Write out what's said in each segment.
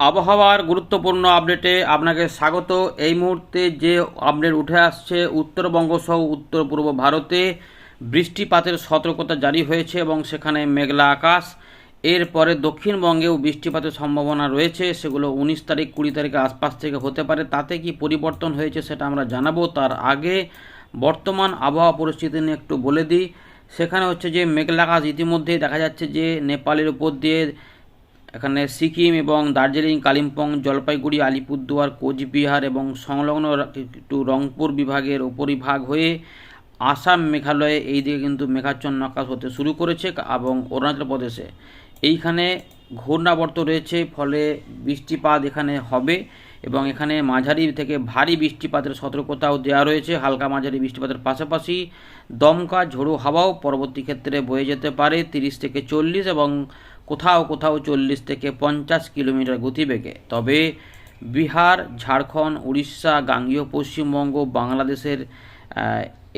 আবহাওয়ার গুরুত্বপূর্ণ আপডেটে আপনাকে স্বাগত। এই মুহূর্তে যে আপডেট উঠে আসছে, উত্তরবঙ্গ সহ উত্তর পূর্ব ভারতে বৃষ্টিপাতের সতর্কতা জারি হয়েছে এবং সেখানে মেঘলা আকাশ। এরপরে দক্ষিণবঙ্গেও বৃষ্টিপাতের সম্ভাবনা রয়েছে, সেগুলো উনিশ তারিখ, কুড়ি তারিখের আশপাশ থেকে হতে পারে। তাতে কি পরিবর্তন হয়েছে সেটা আমরা জানাব। তার আগে বর্তমান আবহাওয়া পরিস্থিতি নিয়ে একটু বলে দিই। সেখানে হচ্ছে যে, মেঘলা আকাশ ইতিমধ্যেই দেখা যাচ্ছে যে, নেপালের উপর দিয়ে এখানে সিকিম এবং দার্জিলিং, কালিম্পং, জলপাইগুড়ি, আলিপুরদুয়ার, কোচবিহার এবং সংলগ্ন একটু রংপুর বিভাগের উপরিভাগ হয়ে আসাম মেঘালয়ে এই দিকে কিন্তু মেঘাচ্ছন্ন আকাশ হতে শুরু করেছে এবং অরুণাচল প্রদেশে। এইখানে ঘূর্ণাবর্ত রয়েছে, ফলে বৃষ্টিপাত এখানে হবে এবং এখানে মাঝারি থেকে ভারী বৃষ্টিপাতের সতর্কতাও দেওয়া রয়েছে। হালকা মাঝারি বৃষ্টিপাতের পাশাপাশি দমকা, ঝোড়ো হাওয়াও পরবর্তী ক্ষেত্রে বয়ে যেতে পারে, তিরিশ থেকে চল্লিশ এবং কোথাও কোথাও চল্লিশ থেকে পঞ্চাশ কিলোমিটার গতিবেগে। তবে বিহার, ঝাড়খণ্ড, উড়িষ্যা, গাঙ্গীয়, পশ্চিমবঙ্গ, বাংলাদেশের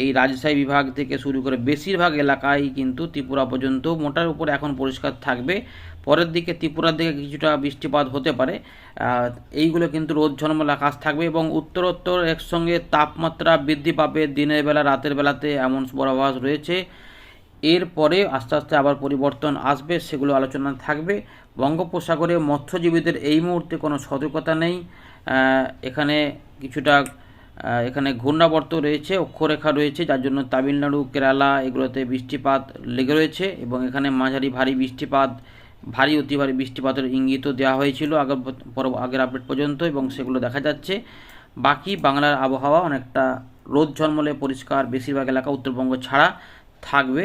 এই রাজশাহী বিভাগ থেকে শুরু করে বেশিরভাগ এলাকায় কিন্তু ত্রিপুরা পর্যন্ত মোটার উপর এখন পরিষ্কার থাকবে। পরের দিকে ত্রিপুরার দিকে কিছুটা বৃষ্টিপাত হতে পারে। এইগুলো কিন্তু রোদ ঝলমল আকাশ থাকবে এবং উত্তরোত্তর একসঙ্গে তাপমাত্রা বৃদ্ধি পাবে। দিনের বেলা, রাতের বেলাতে এমন পূর্বাভাস রয়েছে। এরপরে আস্তে আস্তে আবার পরিবর্তন আসবে, সেগুলো আলোচনা থাকবে। বঙ্গোপসাগরে মৎস্যজীবীদের এই মুহূর্তে কোনো সতর্কতা নেই। এখানে কিছুটা এখানে ঘূর্ণাবর্ত রয়েছে, অক্ষরেখা রয়েছে, যার জন্য তামিলনাড়ু, কেরালা, এগুলোতে বৃষ্টিপাত লেগে রয়েছে এবং এখানে মাঝারি ভারী বৃষ্টিপাত, ভারী, অতি ভারী বৃষ্টিপাতের ইঙ্গিতও দেওয়া হয়েছিল আগের পর, আগের আপডেট পর্যন্ত এবং সেগুলো দেখা যাচ্ছে। বাকি বাংলার আবহাওয়া অনেকটা রোদ ঝলমলে পরিষ্কার, বেশিরভাগ এলাকা উত্তরবঙ্গ ছাড়া থাকবে।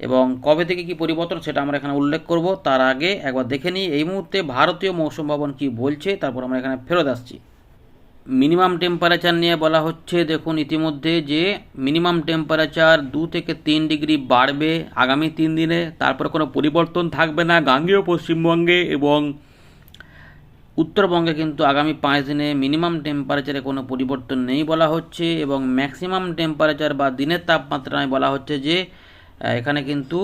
এবং কবে থেকে কি পরিবর্তন সেটা আমরা এখানে উল্লেখ করব। তার আগে একবার দেখে নিই, এই মুহূর্তে ভারতীয় মৌসুম ভবন কি বলছে, তারপর আমরা এখানে ফেরত আসছি। মিনিমাম টেম্পারেচার নিয়ে বলা হচ্ছে, দেখুন ইতিমধ্যে যে মিনিমাম টেম্পারেচার দু থেকে তিন ডিগ্রি বাড়বে আগামী তিন দিনে, তারপরে কোনো পরিবর্তন থাকবে না গাঙ্গেয় পশ্চিমবঙ্গে এবং উত্তরবঙ্গে কিন্তু আগামী পাঁচ দিনে মিনিমাম টেম্পারেচারে কোনো পরিবর্তন নেই বলা হচ্ছে এবং ম্যাক্সিমাম টেম্পারেচার বা দিনের তাপমাত্রায় বলা হচ্ছে যে এখানে কিন্তু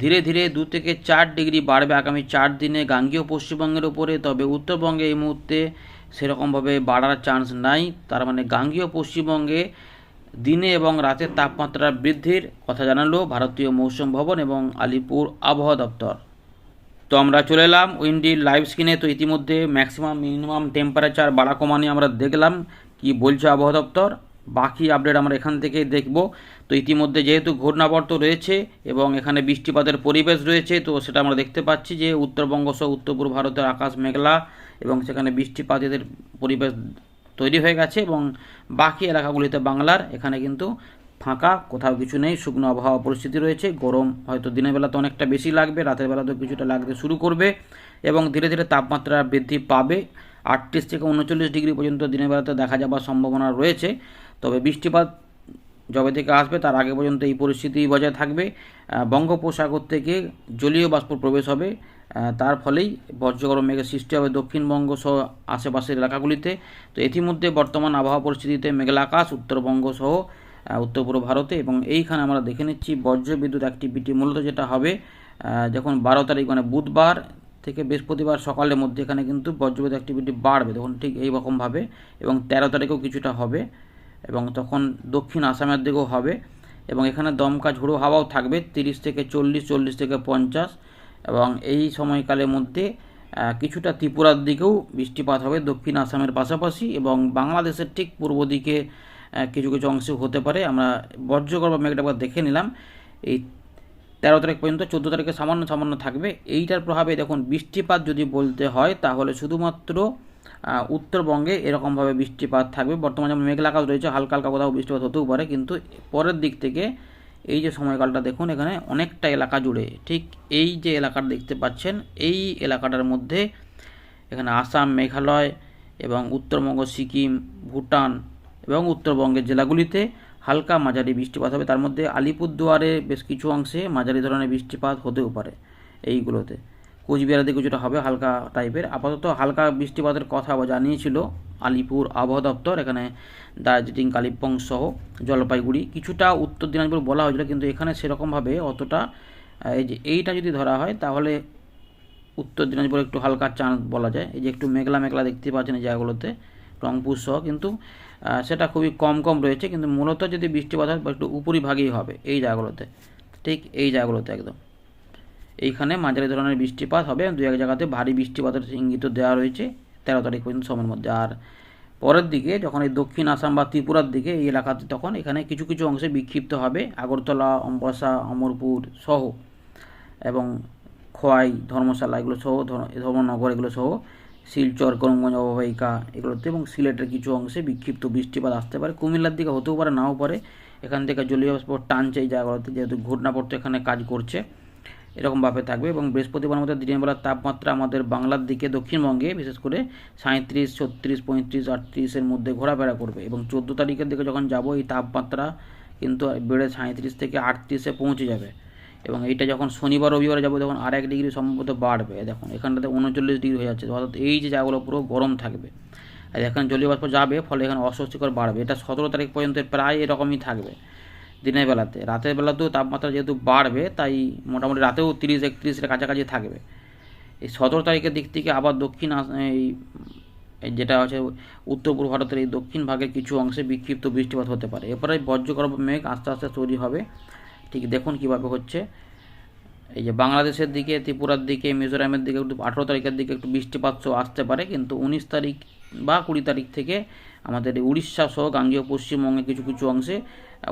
ধীরে ধীরে দু থেকে চার ডিগ্রি বাড়বে আগামী চার দিনে গাঙ্গেয় পশ্চিমবঙ্গের উপরে, তবে উত্তরবঙ্গে এই মুহূর্তে সেরকমভাবে বাড়ার চান্স নাই। তার মানে গাঙ্গেয় পশ্চিমবঙ্গে দিনে এবং রাতের তাপমাত্রা বৃদ্ধির কথা জানালো ভারতীয় মৌসুম ভবন এবং আলিপুর আবহাওয়া দপ্তর। তো আমরা চলে এলাম উইন্ডির লাইভ স্ক্রিনে তো ইতিমধ্যে ম্যাক্সিমাম মিনিমাম টেম্পারেচার বাড়া কমা নিয়ে আমরা দেখলাম। কি বলছে আবহাওয়া দপ্তর? বাকি আপডেট আমরা এখান থেকে দেখব। তো ইতিমধ্যে যেহেতু ঘূর্ণাবর্ত রয়েছে এবং এখানে বৃষ্টিপাতের পরিবেশ রয়েছে, তো সেটা আমরা দেখতে পাচ্ছি যে উত্তরবঙ্গ সহ উত্তর পূর্ব ভারতের আকাশ মেঘলা এবং সেখানে বৃষ্টিপাতের পরিবেশ তৈরি হয়ে গেছে এবং বাকি এলাকাগুলিতে বাংলার এখানে কিন্তু ফাঁকা, কোথাও কিছু নেই, শুকনো আবহাওয়া পরিস্থিতি রয়েছে। গরম হয়তো দিনের বেলাতে অনেকটা বেশি লাগবে, রাতের বেলাতেও কিছুটা লাগতে শুরু করবে এবং ধীরে ধীরে তাপমাত্রা বৃদ্ধি পাবে। আটত্রিশ থেকে উনচল্লিশ ডিগ্রি পর্যন্ত দিনের বেলাতে দেখা যাবার সম্ভাবনা রয়েছে। তবে বৃষ্টিপাত যবে থেকে আসবে, তার আগে পর্যন্ত এই পরিস্থিতি বজায় থাকবে। বঙ্গোপসাগর থেকে জলীয় বাষ্প প্রবেশ হবে। তার ফলেই বজ্রগরম মেঘের সৃষ্টি হবে দক্ষিণবঙ্গ সহ আশেপাশের এলাকাগুলিতে। তো ইতিমধ্যে বর্তমান আবহাওয়া পরিস্থিতিতে মেঘলা আকাশ, উত্তরবঙ্গ সহ উত্তর পূর্ব ভারতে এবং এইখানে আমরা দেখে নিচ্ছি বজ্র বিদ্যুৎ অ্যাক্টিভিটি মূলত যেটা হবে যখন বারো তারিখ মানে বুধবার থেকে বৃহস্পতিবার সকালের মধ্যে এখানে কিন্তু বজ্রবিদ্যুৎ অ্যাক্টিভিটি বাড়বে। তখন ঠিক এইরকমভাবে এবং তেরো তারিখেও কিছুটা হবে। এবং তখন দক্ষিণ আসামের দিকেও হবে এবং এখানে দমকা ঝোড়ো হাওয়াও থাকবে তিরিশ থেকে চল্লিশ চল্লিশ থেকে পঞ্চাশ এবং এই সময়কালের মধ্যে কিছুটা ত্রিপুরার দিকেও বৃষ্টিপাত হবে দক্ষিণ আসামের পাশাপাশি এবং বাংলাদেশের ঠিক পূর্ব দিকে কিছু কিছু অংশে হতে পারে। আমরা বজ্রগড় বা মেঘটা একবার দেখে নিলাম। এই তেরো তারিখ পর্যন্ত চোদ্দ তারিখে সামান্য সামান্য থাকবে। এইটার প্রভাবে দেখুন বৃষ্টিপাত যদি বলতে হয়, তাহলে শুধুমাত্র উত্তরবঙ্গে এরকমভাবে বৃষ্টিপাত থাকবে। বর্তমানে যেমন মেঘলা আকাশ রয়েছে, হালকা হালকা কোথাও বৃষ্টিপাত হতেও পারে। কিন্তু পরের দিক থেকে এই যে সময়কালটা দেখুন, এখানে অনেকটা এলাকা জুড়ে, ঠিক এই যে এলাকাটা দেখতে পাচ্ছেন, এই এলাকাটার মধ্যে এখানে আসাম, মেঘালয় এবং উত্তরবঙ্গ, সিকিম, ভুটান এবং উত্তরবঙ্গের জেলাগুলিতে হালকা মাঝারি বৃষ্টিপাত হবে। তার মধ্যে আলিপুরদুয়ারে বেশ কিছু অংশে মাঝারি ধরনের বৃষ্টিপাত হতেও পারে এইগুলোতে। কোচবিহারের দিকে কিছুটা হবে, হালকা টাইপের আপাতত হালকা বৃষ্টিপাতের কথা জানিয়েছিল আলিপুর আবহাওয়া দপ্তর। এখানে দার্জিলিং, কালিম্পং সহ জলপাইগুড়ি। কিছুটা উত্তর দিনাজপুর বলা হয়েছিল, কিন্তু এখানে সেরকমভাবে অতটা এই যে এইটা যদি ধরা হয়, তাহলে উত্তর দিনাজপুরে একটু হালকা চাঁদ বলা যায়। এই যে একটু মেঘলা মেঘলা দেখতে পাচ্ছেন এই জায়গাগুলোতে, রংপুর সহ। কিন্তু সেটা খুবই কম কম রয়েছে, কিন্তু মূলত যদি বৃষ্টিপাত হয়, একটু উপরিভাগেই হবে এই জায়গাগুলোতে। ঠিক এই জায়গাগুলোতে একদম। এইখানে মাঝারি ধরনের বৃষ্টিপাত হবে দু এক জায়গাতে ভারী বৃষ্টিপাতের ইঙ্গিত দেওয়া রয়েছে তেরো তারিখ পর্যন্ত সময়ের মধ্যে। আর পরের দিকে যখন এই দক্ষিণ আসাম বা ত্রিপুরার দিকে এই এলাকাতে তখন এখানে কিছু কিছু অংশে বিক্ষিপ্ত হবে আগরতলা অম্বাসা অমরপুর সহ এবং খোয়াই ধর্মশালা এগুলো সহ ধর- ধর্মনগর এগুলো সহ শিলচর, করিমগঞ্জ, অববাহিকা এগুলোতে এবং সিলেটের কিছু অংশে বিক্ষিপ্ত বৃষ্টিপাত আসতে পারে। কুমিল্লার দিকে হতেও পারে, নাও পারে। এখান থেকে জলীয় বাষ্প টানছে এই জায়গাগুলোতে, যেহেতু ঘূর্ণাবর্ত এখানে কাজ করছে। এরকমভাবে থাকবে এবং বৃহস্পতিবার মধ্যে দিনের বেলার তাপমাত্রা আমাদের বাংলার দিকে দক্ষিণবঙ্গে, বিশেষ করে সাঁত্রিশ ছত্রিশ, পঁয়ত্রিশ আটত্রিশের মধ্যে ঘোরাফেরা করবে এবং চোদ্দ তারিখের দিকে যখন যাব, এই তাপমাত্রা কিন্তু বেড়ে সাঁত্রিশ থেকে আটত্রিশে পৌঁছে যাবে। এবং এইটা যখন শনিবার, রবিবার যাব, তখন আর এক ডিগ্রি সম্ভবত বাড়বে। দেখুন, এখানটাতে উনচল্লিশ ডিগ্রি হয়ে যাচ্ছে। অর্থাৎ এই যে জায়গাগুলো পুরো গরম থাকবে, আর এখানে জলীয় বাষ্প যাবে, ফলে এখানে অস্বস্তিকর বাড়বে। এটা সতেরো তারিখ পর্যন্ত প্রায় এরকমই থাকবে। দিনের বেলাতে। রাতের বেলাতেও তাপমাত্রা যেহেতু বাড়বে, তাই মোটামুটি রাতেও তিরিশ একত্রিশের কাছাকাছি থাকবে। এই সতেরো তারিখের দিক থেকে আবার দক্ষিণ এই যেটা হচ্ছে উত্তর পূর্ব ভারতের এই দক্ষিণ ভাগের কিছু অংশে বিক্ষিপ্ত বৃষ্টিপাত হতে পারে। এরপরে বজ্রগর্ভ মেঘ আস্তে আস্তে তৈরি হবে। ঠিক দেখুন কীভাবে হচ্ছে। এই যে বাংলাদেশের দিকে, ত্রিপুরার দিকে, মিজোরামের দিকে একটু আঠেরো তারিখের দিকে একটু বৃষ্টিপাত আসতে পারে, কিন্তু উনিশ তারিখ বা কুড়ি তারিখ থেকে আমাদের উড়িষ্যা সহ গাঙ্গেয় পশ্চিমবঙ্গে কিছু কিছু অংশে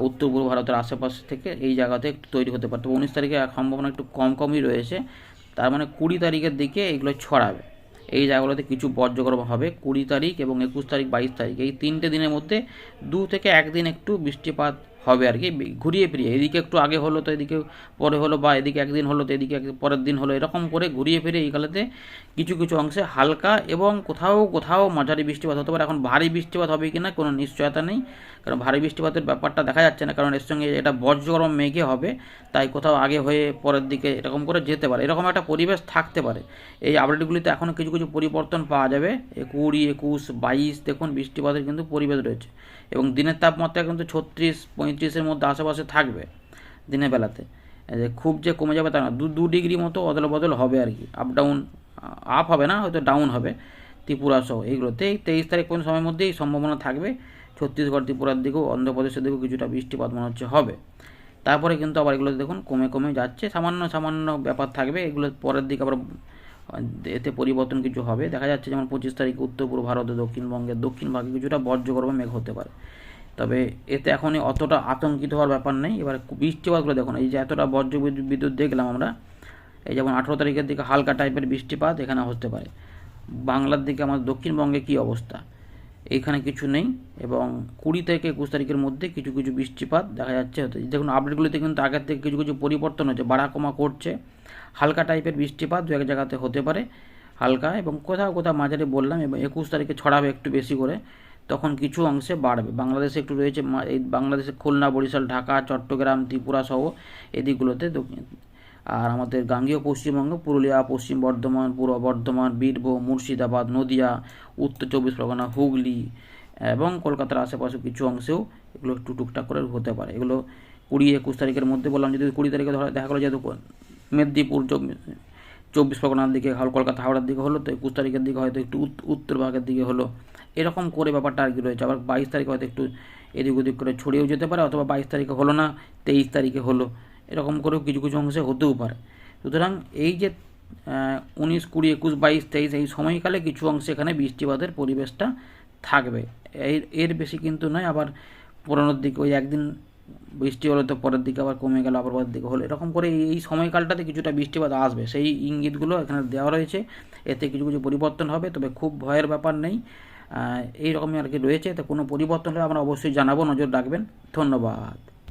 উত্তর পূর্ব ভারতের আশেপাশে থেকে এই জায়গাতে একটু তৈরি হতে পারে। তবে উনিশ তারিখে সম্ভাবনা একটু কম কমই রয়েছে। তার মানে কুড়ি তারিখের দিকে এগুলো ছড়াবে। এই জায়গাগুলোতে কিছু বজ্রগর্ভ হবে। কুড়ি তারিখ এবং একুশ তারিখ, বাইশ তারিখ, এই তিনটে দিনের মধ্যে দু থেকে একদিন একটু বৃষ্টিপাত হবে আর কি ঘুরিয়ে ফিরিয়ে। এদিকে একটু আগে হলো তো, এদিকে পরে হলো বা এদিকে একদিন হলো তো, এদিকে পরের দিন হলো, এরকম করে ঘুরিয়ে ফিরে এইগুলোতে কিছু কিছু অংশে হালকা এবং কোথাও কোথাও মাঝারি বৃষ্টিপাত হতে পারে। এখন ভারী বৃষ্টিপাত হবে কি না কোনো নিশ্চয়তা নেই, কারণ ভারী বৃষ্টিপাতের ব্যাপারটা দেখা যাচ্ছে না, কারণ এর সঙ্গে এটা বজ্রগরম মেঘে হবে, তাই কোথাও আগে হয়ে পরের দিকে এরকম করে যেতে পারে। এরকম একটা পরিবেশ থাকতে পারে। এই আপডেটগুলিতে এখনও কিছু কিছু পরিবর্তন পাওয়া যাবে। কুড়ি একুশ, বাইশ, দেখুন বৃষ্টিপাতের কিন্তু পরিবেশ রয়েছে। এবং দিনের তাপমাত্রা কিন্তু ছত্রিশ, পঁয়ত্রিশের মধ্যে আশেপাশে থাকবে দিনের বেলাতে। খুব যে কমে যাবে তা না, দু দু ডিগ্রি মতো অদল বদল হবে আর কি। আপ ডাউন আপ হবে না, হয়তো ডাউন হবে ত্রিপুরা সহ এইগুলোতে। এই তেইশ তারিখ পর্যন্ত সময়ের মধ্যেই সম্ভাবনা থাকবে। ছত্তিশগড়, ত্রিপুরার দিকেও, অন্ধ্রপ্রদেশের দিকেও কিছুটা বৃষ্টিপাত মনে হচ্ছে হবে। তারপরে কিন্তু আবার এগুলো দেখুন কমে কমে যাচ্ছে। সামান্য সামান্য ব্যাপার থাকবে। এগুলো পরের দিকে আবার এতে পরিবর্তন কিছু হবে। দেখা যাচ্ছে যেমন পঁচিশ তারিখ উত্তর পূর্ব ভারত ও দক্ষিণবঙ্গের দক্ষিণ ভাগে কিছুটা বজ্রগর্ভ মেঘ হতে পারে। তবে এতে এখনই অতটা আতঙ্কিত হওয়ার ব্যাপার নেই। এবার বৃষ্টিপাতগুলো দেখুন, এই যে এতটা বজ্র বিদ্যুৎ দেখলাম আমরা, এই যেমন আঠেরো তারিখের দিকে হালকা টাইপের বৃষ্টিপাত এখানে হতে পারে। বাংলার দিকে আমাদের দক্ষিণবঙ্গে কী অবস্থা? এইখানে কিছু নেই এবং কুড়ি থেকে একুশ তারিখের মধ্যে কিছু কিছু বৃষ্টিপাত দেখা যাচ্ছে। দেখুন, আপডেটগুলিতে কিন্তু আগের থেকে কিছু কিছু পরিবর্তন হচ্ছে বাড়া কমা করছে। হালকা টাইপের বৃষ্টিপাত দু এক জায়গাতে হতে পারে। হালকা এবং কোথাও কোথাও মাঝারি বললাম, এবং একুশ তারিখে ছড়াবে একটু বেশি করে, তখন কিছু অংশে বাড়বে। বাংলাদেশে একটু রয়েছে এই বাংলাদেশে খুলনা, বরিশাল, ঢাকা, চট্টগ্রাম, ত্রিপুরা সহ এদিকগুলোতে আর আমাদের গাঙ্গেয় পশ্চিমবঙ্গ, পুরুলিয়া, পশ্চিম বর্ধমান, পূর্ব বর্ধমান, বীরভূম, মুর্শিদাবাদ, নদিয়া, উত্তর চব্বিশ পরগনা, হুগলি এবং কলকাতার আশেপাশে কিছু অংশেও এগুলো একটু টুকটাক করে হতে পারে। এগুলো কুড়ি একুশ তারিখের মধ্যে বললাম, যদি কুড়ি তারিখে ধরা, দেখা গেলো যেহেতু মেদিনীপুর চব্বিশ পরগনার দিকে হল, কলকাতা হাওড়ার দিকে হলো, তো একুশ তারিখের দিকে হয়তো একটু উত- উত্তর ভাগের দিকে হলো। এরকম করে ব্যাপারটা আর কি রয়েছে। আবার বাইশ তারিখে হয়তো একটু এদিক ওদিক করে ছড়িয়েও যেতে পারে, অথবা বাইশ তারিখে হলো না, তেইশ তারিখে হলো। এরকম করেও কিছু কিছু অংশে হতেও পারে। সুতরাং এই যে উনিশ, কুড়ি, একুশ, বাইশ, তেইশ এই সময়কালে কিছু অংশে এখানে বৃষ্টিপাতের পরিবেশটা থাকবে। এর এর বেশি কিন্তু নয়, আবার পুরোনোর দিকে ওই একদিন বৃষ্টি হলো তো পরের দিকে আবার কমে গেল, আবার পরের দিকে হলো। এরকম করে এই- সময়কালটাতে কিছুটা বৃষ্টিপাত আসবে। সেই ইঙ্গিতগুলো এখানে দেওয়া রয়েছে। এতে কিছু কিছু পরিবর্তন হবে, তবে খুব ভয়ের ব্যাপার নেই। এই রকমই আর কি রয়েছে। তো কোনো পরিবর্তন হলে আমরা অবশ্যই জানাব। নজর রাখবেন। ধন্যবাদ।